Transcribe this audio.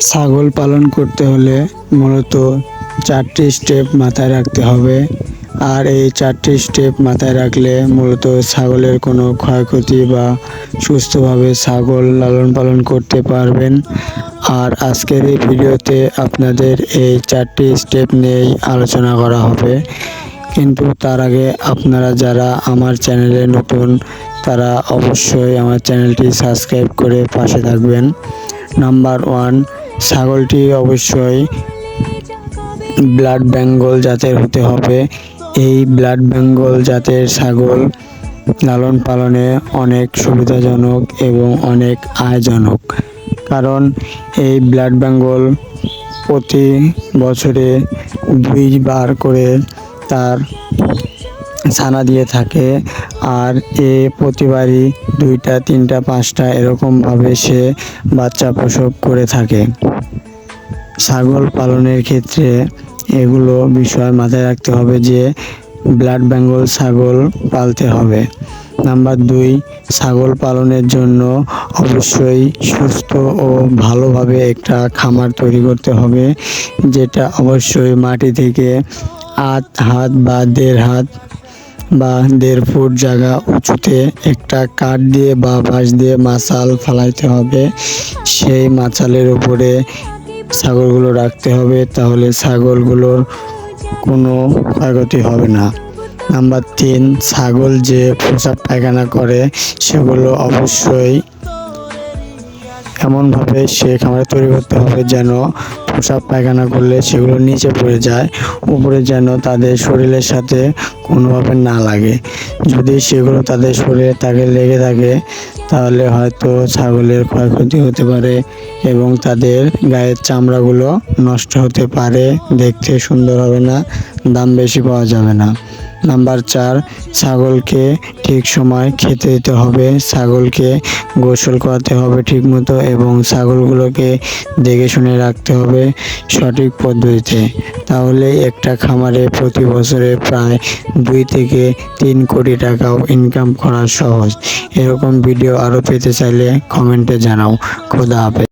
ছাগল পালন করতে হলে মূলত চারটি স্টেপ মাথায় রাখতে হবে। আর এই চারটি স্টেপ মাথায় রাখলে মূলত ছাগলের কোনো ক্ষয়ক্ষতি বা সুস্থভাবে ছাগল লালন পালন করতে পারবেন। আর আজকের এই ভিডিওতে আপনাদের এই চারটি স্টেপ নিয়েই আলোচনা করা হবে। কিন্তু তার আগে আপনারা যারা আমার চ্যানেলে নতুন, তারা অবশ্যই আমার চ্যানেলটি সাবস্ক্রাইব করে পাশে থাকবেন। নাম্বার ওয়ান ছাগলটি অবশ্যই ব্লাড বেঙ্গল জাতের হতে হবে। এই ব্লাড বেঙ্গল জাতের ছাগল লালন পালনে অনেক সুবিধাজনক এবং অনেক আয়জনক। কারণ এই ব্লাড বেঙ্গল প্রতি বছরে দুইবার করে তার ছানা দিয়ে থাকে আর এ প্রতিবারই দুইটা, তিনটা, পাঁচটা এরকমভাবে সে বাচ্চা প্রসব করে থাকে। ছাগল পালনের ক্ষেত্রে এগুলো বিষয় মাথায় রাখতে হবে যে ব্লাড বেঙ্গল ছাগল পালতে হবে। নাম্বার দুই, ছাগল পালনের জন্য অবশ্যই সুস্থ ও ভালোভাবে একটা খামার তৈরি করতে হবে, যেটা অবশ্যই মাটি থেকে আট হাত বা দেড় হাত বা দেড় ফুট জায়গা উঁচুতে একটা কাঠ দিয়ে বা বাঁশ দিয়ে মাছাল ফালাইতে হবে। সেই মাছালের উপরে ছাগলগুলো রাখতে হবে, তাহলে ছাগলগুলোর কোনো ক্ষয়ক্ষতি হবে না। নাম্বার তিন, ছাগল যে প্রসাব পায়খানা করে, সেগুলো অবশ্যই এমনভাবে সে খামারে তৈরি করতে হবে যেন পোশাক পায়খানা করলে সেগুলো নিচে পড়ে যায়, উপরে যেন তাদের শরীরের সাথে কোনোভাবে না লাগে। যদি সেগুলো তাদের শরীরে তাকে লেগে থাকে, তাহলে হয়তো ছাগলের ক্ষয়ক্ষতি হতে পারে এবং তাদের গায়ের চামড়াগুলো নষ্ট হতে পারে। দেখতে সুন্দর হবে না, দাম বেশি পাওয়া যাবে না। নাম্বার চার, ছাগলকে ঠিক সময় খেতে দিতে হবে, ছাগলকে গোসল করাতে হবে ঠিকমতো এবং ছাগলগুলোকে দেখে শুনে রাখতে হবে সঠিক পদ্ধতিতে। তাহলে একটা খামারে প্রতি বছরে প্রায় দুই থেকে তিন কোটি টাকাও ইনকাম করা সহজ। এরকম ভিডিও আরও পেতে চাইলে কমেন্টে জানাও। খোদা হাফেজ।